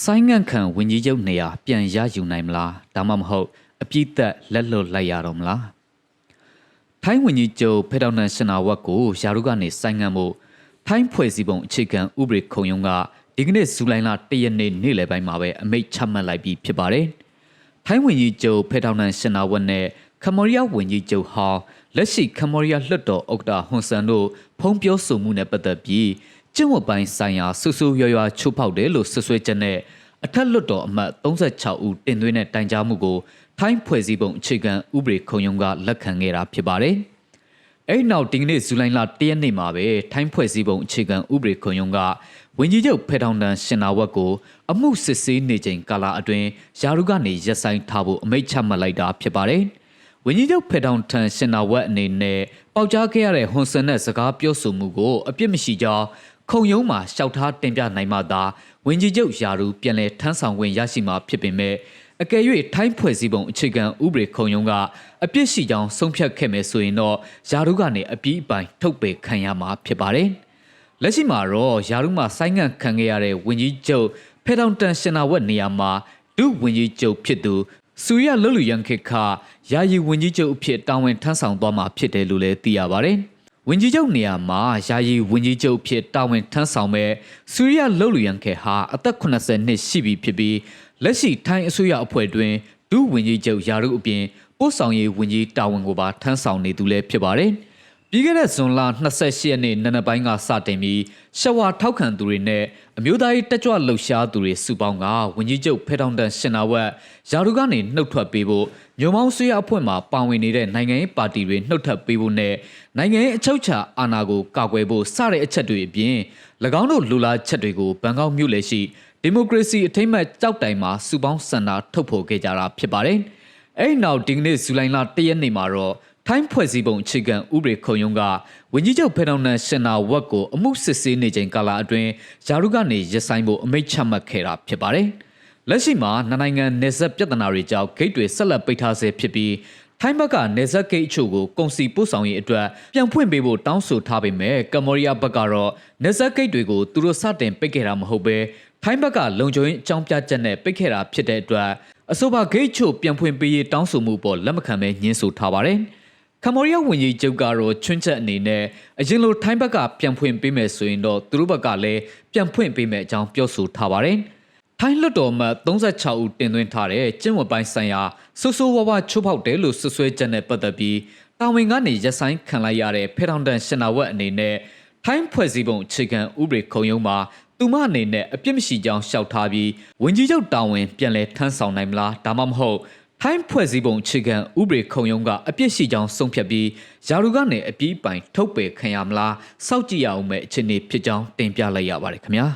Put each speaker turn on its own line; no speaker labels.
ဆိုင်းငံ့ခံဝင်ကြီးချုပ်နေရာပြန်ရယူနိုင်မလားဒါမှမဟုတ်အပြစ်သက်လက်လွတ်လိုက်ရတော့မလားထိုင်းဝင်ကြီးချုပ်ဖေဒေါနန်ရှင်နာဝတ်ကိုယာရုကနေဆိုင်းငံ့မှုထိုင်းဖွဲ့စည်းပုံအခြေခံဥပဒေခုံရုံးကဒီကနေ့ဇူလိုင်လ၁ရက်နေ့နေ့လယ်ပိုင်းမှာပဲအမိန့်ချမှတ်လိုက်ပြီးဖြစ်ပါတယ်ထိုင်းဝင်ကြီးချုပ်ဖေဒေါနန်ရှင်နာဝတ်နဲ့ကမ္ဘောဒီးယားဝင်ကြီးချုပ်ဟောင်းလက်ရှိကမ္ဘောဒီးယားလွှတ်တော်ဥက္ကဋ္ဌဟွန်ဆန်တို့ဖုံးပြောဆိုမှုနဲ့ပတ်သက်ပြီး ကျင့်ဝတ်ပိုင်းဆိုင်ရာဆူဆူရွရွချိုးဖောက်တယ်လို့ဆွဆွဲချက်နဲ့အထက်လွှတ်တော်အမတ်36ဦးတင်သွင်းတဲ့တိုင်ကြားမှုကိုထိုင်းဖွဲ့စည်းပုံအခြေခံဥပဒေခုံရုံးကလက်ခံခဲ့တာဖြစ်ပါတယ်။အဲဒီနောက်ဒီကနေ့ဇူလိုင်လ၁ရက်နေ့မှာပဲထိုင်းဖွဲ့စည်းပုံအခြေခံဥပဒေခုံရုံးကဝင်ကြီးချုပ်ဖေထောင်တန်ရှင်နာဝတ်ကိုအမှုစစ်ဆေးနေချိန်ကာလအတွင်းယာရုကနေရက်ဆိုင်ထားဖို့အမိန့်ချမှတ်လိုက်တာဖြစ်ပါတယ်။ဝင်ကြီးချုပ်ဖေထောင်ထန်ရှင်နာဝတ်အနေနဲ့ပေါက်ကြားခဲ့ရတဲ့ဟွန်ဆန်နဲ့စကားပြောဆိုမှုကိုအပြစ်မရှိကြောင်း ခုံရုံးမှာရှောက်ထားတင်ပြနိုင်မှသာဝင်ကြီးချုပ်ယာရုပြန်လည်ထမ်းဆောင်ခွင့်ရရှိမှာဖြစ်ပေမဲ့အကယ်၍ထိုင်းဖွဲ့စည်းပုံအခြေခံဥပဒေခုံရုံးကအပြစ်ရှိကြောင်းဆုံးဖြတ်ခဲ့မယ်ဆိုရင်တော့ယာရုကနေအပြီးအပိုင်ထုတ်ပယ်ခံရမှာဖြစ်ပါတယ်။လက်ရှိမှာတော့ယာရုမှဆိုင်းငံ့ခံခဲ့ရတဲ့ဝင်ကြီးချုပ်ဖေဒေါန်တန်ရှင်နာဝက်နေရာမှာဒုဝင်ကြီးချုပ်ဖြစ်သူစူရလွတ်လူရန်ခေခယာယီဝင်ကြီးချုပ်အဖြစ်တာဝန်ထမ်းဆောင်သွားမှာဖြစ်တယ်လို့လည်းသိရပါတယ်။ ဝင်ကြီးချုပ်နေရာမှာယာယီဝင်ကြီးချုပ်ဖြစ်တာဝန်ထမ်းဆောင်မဲ့စူရလွတ်လူရန်ခေဟာအသက်80နှစ်ရှိပြီဖြစ်ပြီးလက်ရှိထိုင်းအစိုးရအဖွဲ့တွင်ဒုဝင်ကြီးချုပ်ယာရုအပြင်ပို့ဆောင်ရေးဝန်ကြီးတာဝန်ကိုပါထမ်းဆောင်နေသူလည်းဖြစ်ပါတယ်။ ပြီးခဲ့တဲ့ဇွန်လ28ရက်နေ့နနက်ပိုင်းကစတင်ပြီးရှဝါထောက်ခံသူတွေနဲ့အမျိုးသားရေးတက်ကြွလှုပ်ရှားသူတွေစုပေါင်းကဝန်ကြီးချုပ်ဖေထောင်တန်ရှင်နာဝက်ယာရုကနေနှုတ်ထွက်ပေးဖို့မြို့မောင်းဆွေးအဖွဲ့မှာပါဝင်နေတဲ့နိုင်ငံရေးပါတီတွေနှုတ်ထွက်ပေးဖို့နဲ့နိုင်ငံရေးအချုပ်အခြာအာဏာကိုကာကွယ်ဖို့စတဲ့အချက်တွေအပြင်၎င်းတို့လူလာချက်တွေကိုဘန်ကောက်မြို့လေရှိဒီမိုကရေစီအထိမ့်မှတ်ကြောက်တိုင်မှာစုပေါင်းစန္ဒထုတ်ဖော်ခဲ့ကြတာဖြစ်ပါတယ်။အဲဒီနောက်ဒီကနေ့ဇူလိုင်လ၁ရက်နေ့မှာတော့ ထိုင်းဖွဲ့စည်းပုံအခြေခံဥပဒေခုံရုံးကဝန်ကြီးချုပ်ဖေဒေါန်နန်ရှင်နာဝတ်ကိုအမှုစစ်ဆေးနေချိန်ကာလအတွင်းယာရုကနေရဆိုင်ဖို့အမိန့်ချမှတ်ခဲ့တာဖြစ်ပါတယ်။လက်ရှိမှာနှစ်နိုင်ငံနေဆက်ပြဿနာတွေကြောင့်ဂိတ်တွေဆက်လက်ပိတ်ထားဆဲဖြစ်ပြီးထိုင်းဘက်ကနေဆက်ဂိတ်အချို့ကိုကုန်စီပို့ဆောင်ရေးအတွက်ပြန်ဖွင့်ပေးဖို့တောင်းဆိုထားပေမဲ့ကမ္ဘောဒီးယားဘက်ကတော့နေဆက်ဂိတ်တွေကိုသူတို့စတင်ပိတ်ခဲ့တာမဟုတ်ဘဲထိုင်းဘက်ကလုံခြုံရေးအကြောင်းပြချက်နဲ့ပိတ်ခဲ့တာဖြစ်တဲ့အတွက်အဆိုပါဂိတ်ချို့ပြန်ဖွင့်ပေးရေးတောင်းဆိုမှုပေါ်လက်မခံဘဲညှင်းဆိုထားပါတယ်။ ကမ္ဘောဒီးယားဝန်ကြီးချုပ်ကတော့ချွန်းချက်အနေနဲ့အရင်လိုထိုင်းဘက်ကပြန်ဖွင့်ပေးမယ်ဆိုရင်တော့သူတို့ဘက်ကလည်းပြန်ဖွင့်ပေးမယ်အကြောင်းပြောဆိုထားပါတယ်။ထိုင်းလွှတ်တော်မှ36ဦးတင်သွင်းထားတဲ့ကျင့်ဝတ်ပိုင်းဆိုင်ရာဆိုးဆိုးဝါးဝါချိုးဖောက်တယ်လို့ဆွဆွဲချက်နဲ့ပတ်သက်ပြီးတာဝန်ကနေရက်ဆိုင်ခံလိုက်ရတဲ့ဖေထောင်တန်ရှင်နာဝက်အနေနဲ့ထိုင်းဖွဲ့စည်းပုံအခြေခံဥပဒေခုံရုံးမှာသူမအနေနဲ့အပြစ်မရှိကြောင်းရှောက်ထားပြီးဝန်ကြီးချုပ်တာဝန်ပြန်လည်ထမ်းဆောင်နိုင်မလားဒါမှမဟုတ် ထိုင်းဖွဲ့စည်းပုံအခြေခံဥပဒေခုံရုံးကအပြစ်ရှိကြောင်းဆုံးဖြတ်ပြီးယာရုကနေအပြီးပိုင် ထုတ်ပယ်ခံရမလားစောင့်ကြည့်ရအောင်မဲ့အခြေအနေဖြစ်ကြောင်းတင်ပြလိုက်ရပါတယ်ခင်ဗျာ